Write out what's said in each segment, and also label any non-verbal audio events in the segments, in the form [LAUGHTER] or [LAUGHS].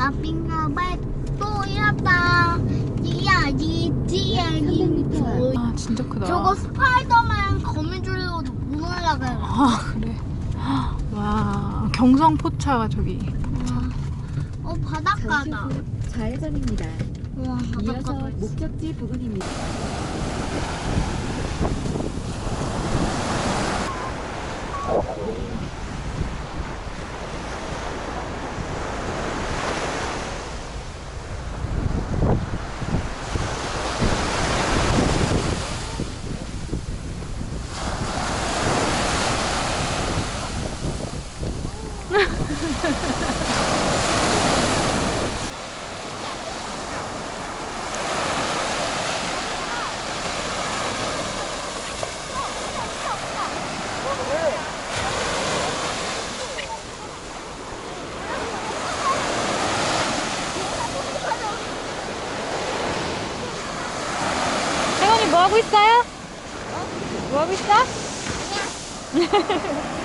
서핑가 발또 일었다 지야지 지야지 아 진짜 크다. 저거 스파이더맨 거미줄로도 못 올라가요 아 그래. 와 경성 포차가 저기. 어 바닷가다 좌회전입니다. 와 이어서 바닷가다 목적지 부근입니다. 하고 있어요? 뭐 하고 있어? [LAUGHS]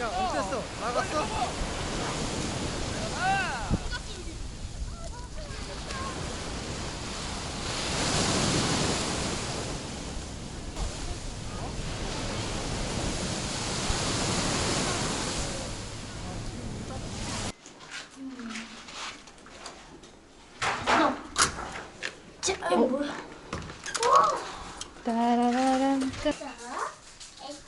야, 어땠어? 나갔어? 따라라란 끝.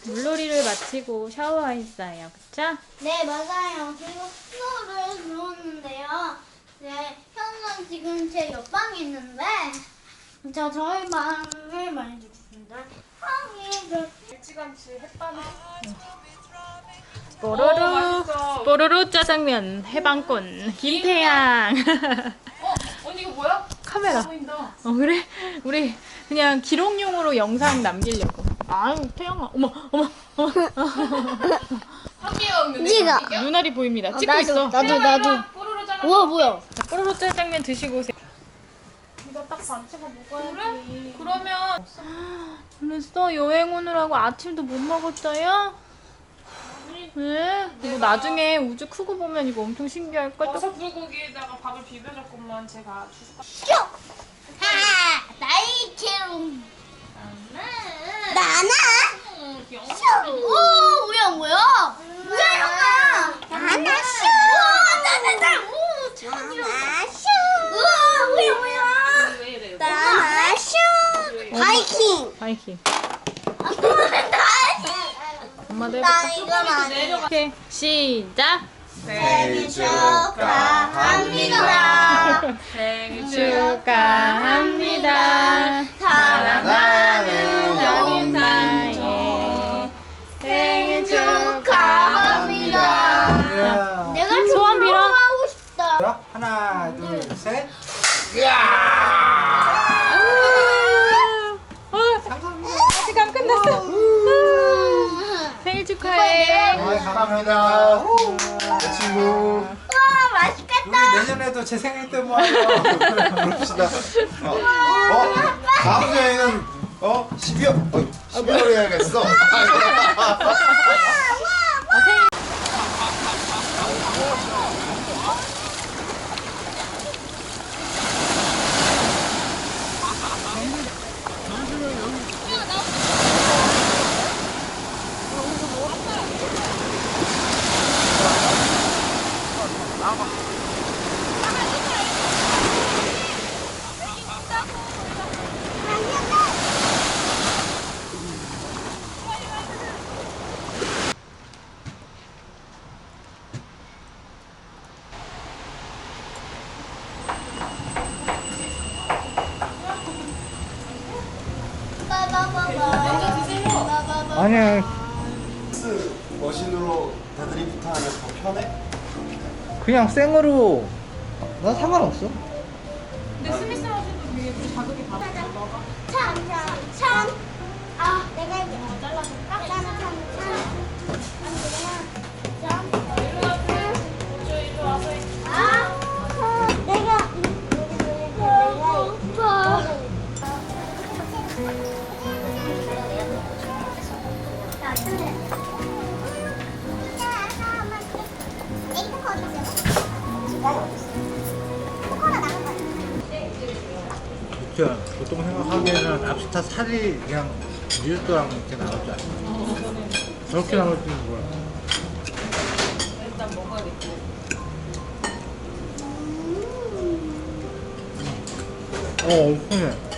물놀이를 마치고 샤워했어요. 그쵸? 네 맞아요. 그리고 수업을 들었는데요. 네 현선 지금 제 옆방에 있는데 저 저희 방을 말해주겠습니다. 방이 그 뽀로로 뽀로로 짜장면 해방권. 김태양 [LAUGHS] 보인다. 어 그래 우리 그냥 기록용으로 영상 남기려고 아유 태양아 어머 어머 어머. 할게요. 눈알이 보입니다 찍고 나도 있어 나도 나도 짜장. 우와 뭐야 자, 뽀로로 짜장면 드시고 오세요 이거 딱 반체가 먹어야지. 그래? 그러면 그랬어 여행 오느라고 아침도 못 먹었어요? 왜? 이거 나중에 우주 크고 보면 이거 엄청 신기할걸? 또 버섯 불고기에다가 밥을 비벼줬구만 제가 주스까. 하! 나이 캐롱 나나 오 뭐야 뭐야 뭐야 형아! 나나 슈 나나 나 오 나나 슈 우와 뭐야 뭐야 왜 이래요? 나나 슈 바이킹! 바이킹 엄마도 해볼까? 이건 아니야. 오케이. 시작. 생일 축하합니다. [LAUGHS] 생일 축하합니다. 사랑하는 영인사의 생일 축하해 네, 감사합니다. 내 친구. 와 맛있겠다 우리 내년에도 제 생일 때 모아요. 그럽시다. 어, 어, 다음 여행은 어 12월, 어, 12월에 해야겠어. 아니야. 머신으로 데드리프트 하면 더 편해? 그냥 생으로. 나 상관없어. 근데 스미스 되게 좀 자극이 받아. 참, 참, 아, 내 저 보통 생각하기에는 랍스타 살이 그냥 리조또랑 이렇게 나올 줄 알았어. 저렇게 나올 줄은 몰라. 일단 먹어야겠지. 어, 엄청해.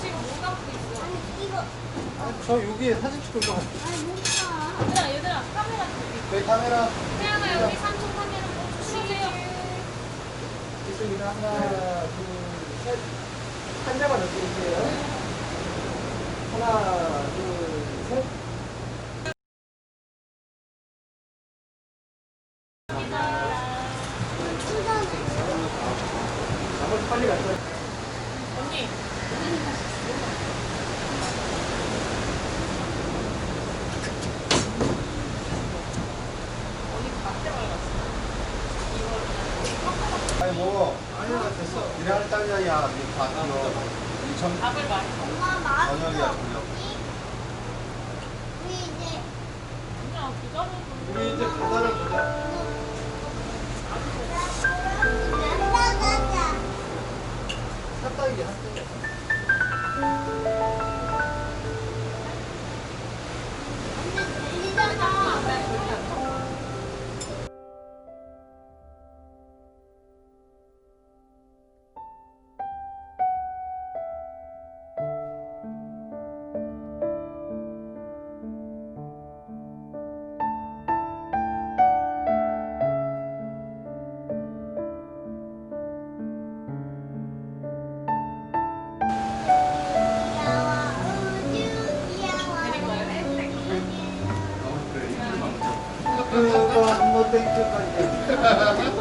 지금 못 갖고 있어. 아니 이거 저 여기 사진 찍고 있어. 아니 뭔가 얘들아, 얘들아, 카메라 좀. 내 카메라. 태양아, 여기 삼촌 카메라 좀 주실래요? 이쪽이나 하나, 둘, 셋. 한 장만 넣고 있어요. 하나, 둘, 셋. 나머지 빨리 갈 거야. 언니. 아니 뭐. 아니야 됐어. 일하는 딸이야. 니 봤어. 이천 밥을 많이 엄마 맛있어. 저녁이야 저녁. 우리 이제 그냥 기다려. 우리 이제 바다를 그거 한번 땡겨가지고.